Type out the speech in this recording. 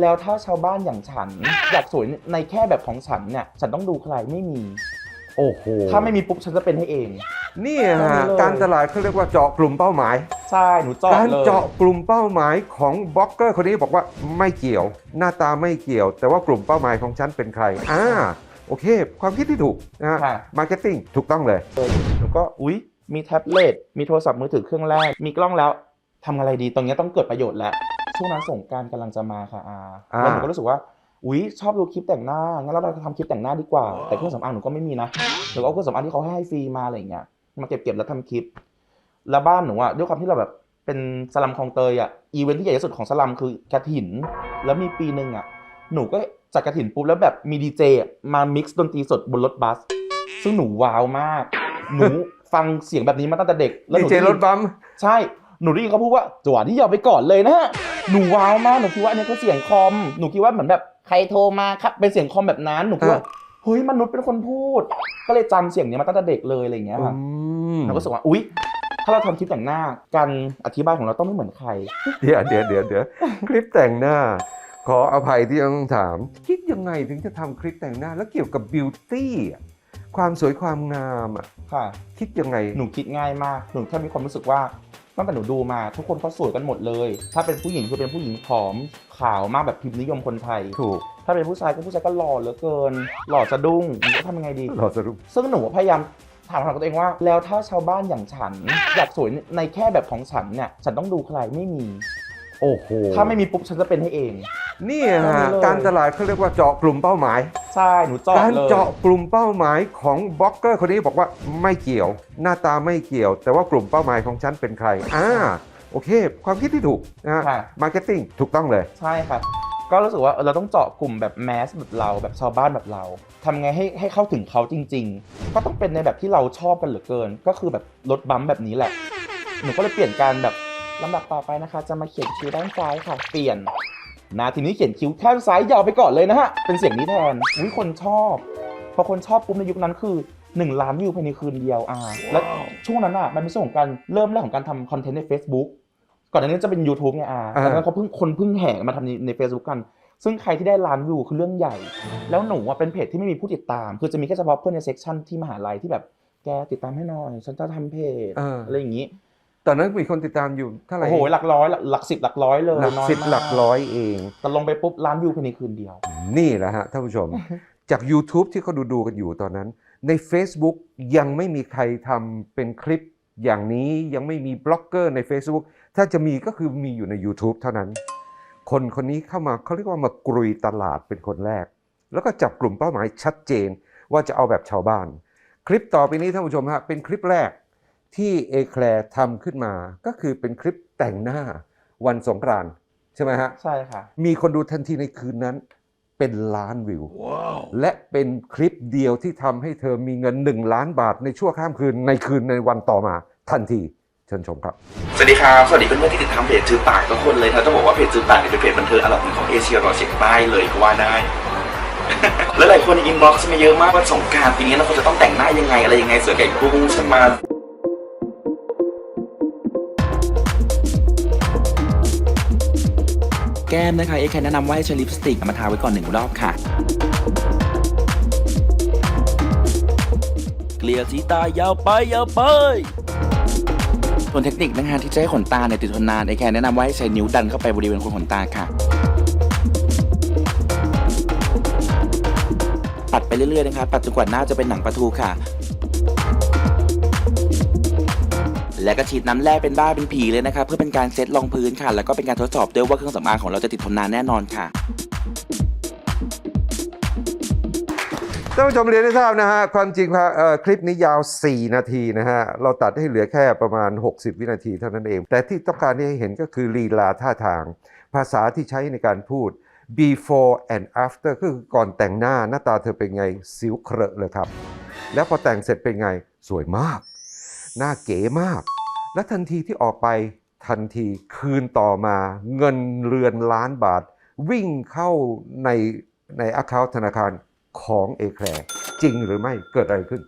แล้วถ้าชาวบ้านอย่างฉัน อยากสวยในแค่แบบของฉันเนี่ยฉันต้องดูใครไม่มี โอ้โหถ้าไม่มีปุ๊บฉันจะเป็นให้เอง นี่ต้องฮะเลยการตลาดเขาเรียกว่าเจาะกลุ่มเป้าหมาย ใช่หนูเจาะการเลยเจาะกลุ่มเป้าหมายของบล็อกเกอร์คนนี้บอกว่าไม่เกี่ยว หน้าตาไม่เกี่ยว แต่ว่ากลุ่มเป้าหมายของฉันเป็นใครอ่าโอเค ความคิดที่ถูกนะฮะค่ะมาร์เก็ตติ้งถูกต้องเลยหนูก็อุ๊ยมีแท็บเล็ตมีโทรศัพท์มือถือเครื่องแรกมีกล้องแล้วทำอะไรดีตรงเนี้ยต้องเกิดประโยชน์แล้ว ช่วงนั้นส่งกรารกำลังจะมาค่ะอาอ่า แล้วหนูก็รู้สึกว่าอุ๊ยชอบดูคลิปแต่งหน้างั้นเราจะทำคลิปแต่งหน้าดีกว่า แต่เครื่องสำอางหนูก็ไม่มีนะหนูก็เอาเครื่องสำอางที่เขาให้ให้ฟรีมาอะไรอย่างเงี้ยมาเก็บเก็บๆแล้วทำคลิป แล้วบ้านหนูอะด้วยความที่เราแบบเป็นสลัมคลองเตยอะอีเวนท์ที่ใหญ่ที่สุดของสลัมคือกระถิน แล้วมีปีหนึ่งอะหนูก็จัดกระถินปุ๊บแล้วแบบมีดีเจมามิกซ์ดนตรีสดบนรถบัส ซึ่งหนูว้าวมาก หนูฟังเสียงแบบนี้มาตั้งแต่เด็กดีหนูเจได้ยิน รถบัมป์ใช่ หนูได้ยินเขาพูดว่าจังหวะที่ยาวไปก่อนเลยนะ หนูว้าวมากหนูคิดว่าอันนี้คือเสียงคอม หนูคิดว่าเหมือนแบบใครโทรมาครับ เป็นเสียงคอมแบบนั้น หนูคิดว่า เฮ้ยมนุษย์เป็นคนพูด ก็เลยจำเสียงนี้มาตั้งแต่เด็กเลยอะไรอย่างเงี้ยอืค่ะมหนูก็รู้สึกว่า อุ๊ย ถ้าเราทำคลิปแต่งหน้า การอธิบายของเราต้องไม่เหมือนใคร เดี๋ยวเดี๋ยวเดี๋ยวเดี๋ยวคลิปแต่งหน้า ขออภัยที่ต้องถาม คิดยังไงถึงจะทำคลิปแต่งหน้า แล้วเกี่ยวกับบิวตี้อะความสวยความงามอะค่ะ คิดยังไง หนูคิดง่ายมาก หนูแค่มีความรู้สึกว่า ตั้งแต่หนูดูมาทุกคนเขาสวยกันหมดเลย ถ้าเป็นผู้หญิงคือเป็นผู้หญิงผอมขาวมากแบบพิมพ์นิยมคนไทย ถูก ถ้าเป็นผู้ชายก็ผู้ชายก็หล่อเหลือเกิน หล่อสะดุ้งหนูจะทำยังไงดีเราสรุป ซึ่งหนูพยายามถามคำถามกับตัวเองว่า แล้วถ้าชาวบ้านอย่างฉัน อยากสวยในแค่แบบของฉันเนี่ย ฉันต้องดูใครไม่มี โอ้โห ถ้าไม่มีปุ๊บฉันจะเป็นให้เอง นี่ต้องฮะเลยการตลาดเขาเรียกว่าเจาะกลุ่มเป้าหมาย ใช่หนูเจาะการเลยเจาะกลุ่มเป้าหมายของบล็อกเกอร์คนนี้บอกว่าไม่เกี่ยว หน้าตาไม่เกี่ยว แต่ว่ากลุ่มเป้าหมายของฉันเป็นใครอ่าโอเค ความคิดที่ถูกนะฮะค่ะมาร์เก็ตติ้งถูกต้องเลย ใช่ค่ะก็รู้สึกว่าเออเราต้องเจาะกลุ่มแบบแมสแบบเราแบบชาวบ้านแบบเราทำไงให้ให้เข้าถึงเขาจริง ๆ ก็ต้องเป็นในแบบที่เราชอบกันเหลือเกิน ก็คือแบบรถบัมป์แบบนี้แหละหนูก็เลยเปลี่ยนการแบบลำดับต่อไปนะคะ จะมาเขียนคิ้วด้านซ้ายค่ะ เปลี่ยน นะทีนี้เขียนคิ้วข้างซ้ายยาวไปก่อนเลยนะฮะ เป็นเสียงนี้แทนอุ้ยคนชอบ พอคนชอบปุ๊บในยุคนั้นคือ 1 ล้านวิวภายในคืนเดียวอ่าแล้วช่วงนั้นอะมันเป็นช่วงของการเริ่มแรกของการทำคอนเทนต์ใน Facebook ก่อนหน้านี้จะเป็น YouTube ไงอ่าอ่าตอนนั้นเขาเพิ่งคนเพิ่งแห่มาทำในใน Facebook กัน ซึ่งใครที่ได้ล้านวิวคือเรื่องใหญ่ แล้วหนูอะเป็นเพจที่ไม่มีผู้ติดตาม คือจะมีแค่เฉพาะเพื่อนในเซกชันที่มหาลัยที่แบบแกติดตามให้หน่อย ฉันจะทำเพจเออออะไรอย่างนี้ ตอนนั้นมีคนติดตามอยู่เท่าไหร่โอ้โหหลักร้อยหลักหลักสิบหลักร้อยเลยหลักน้อยสิบมากหลักร้อยเอง แต่ลงไปปุ๊บล้านวิวภายในคืนเดียว นี่แหละฮะท่านผู้ชม จาก YouTube ที่เขาดูดูๆกันอยู่ตอนนั้น ใน Facebook ยังไม่มีใครทำเป็นคลิปอย่างนี้ยังไม่มีบล็อกเกอร์ใน Facebook ถ้าจะมีก็คือมีอยู่ใน YouTube เท่านั้น คนคนนี้เข้ามาเขาเรียกว่ามากรุยตลาดเป็นคนแรก แล้วก็จับกลุ่มเป้าหมายชัดเจนว่าจะเอาแบบชาวบ้าน คลิปต่อไปนี้ท่านผู้ชมฮะเป็นคลิปแรก ที่เอแคลร์ทำขึ้นมาก็คือเป็นคลิปแต่งหน้าวันสงกรานต์ใช่ไหมฮะ ใช่ค่ะ มีคนดูทันทีในคืนนั้นเป็นล้านวิว และเป็นคลิปเดียวที่ทำให้เธอมีเงิน 1 ล้านบาทในชั่วข้ามคืนในคืนในวันต่อมาทันที เชิญชมครับ สวัสดีครับ สวัสดีเพื่อนๆที่ติดตามเพจจือปากทุกคนเลยนะต้องบอกว่าเพจจือปากเนี่ยเป็นเพจบันเทิงอันดับหนึ่งของเอเชียตะวันออกเฉียงใต้เลยก็ว่าได้แล้วหลายคนอินบ็อกซ์มาเยอะมากว่าสงกรารปีนี้เราควรจะต้องแต่งหน้ายังไงอะไรยังไงเสือไก่กุ้งใช่ไหมแก้มนะคะ เอแคนแนะนำว่าให้ใช้ลิปสติกมาทาไว้ก่อนหนึ่งรอบค่ะ เกลี่ยสีตายาวไปยาวไป ส่วนเทคนิคนะคะที่จะให้ขนตาเนี่ยติดทนนานเอแคนแนะนำว่าให้ใช้นิ้วดันเข้าไปบริเวณโคนขนตาค่ะปัดไปเรื่อยๆนะคะปัดจนกว่าหน้าจะเป็นหนังปลาทูค่ะ และก็ฉีดน้ำแร่เป็นบ้าเป็นผีเลยนะคะเพื่อเป็นการเซตรองพื้นค่ะ แล้วก็เป็นการทดสอบด้วยว่าเครื่องสำอางของเราจะติดทนนานแน่นอนค่ะ ท่านผู้ชมเรียนให้ทราบนะฮะความจริงครับเอ่อคลิปนี้ยาว 4 นาทีนะฮะเราตัดให้เหลือแค่ประมาณ 60 วินาทีเท่านั้นเอง แต่ที่ต้องการให้เห็นก็คือลีลาท่าทาง ภาษาที่ใช้ในการพูด before and after ก็คือก่อนแต่งหน้าหน้าตาเธอเป็นไงสิวเครอะเลยครับ แล้วพอแต่งเสร็จเป็นไงสวยมาก หน้าเก๋มาก และทันทีที่ออกไปทันทีคืนต่อมาเงินเรือนล้านบาท วิ่งเข้าในในอคาธนาคารของเอแคลจริงหรือไม่เกิดอะไรขึ้น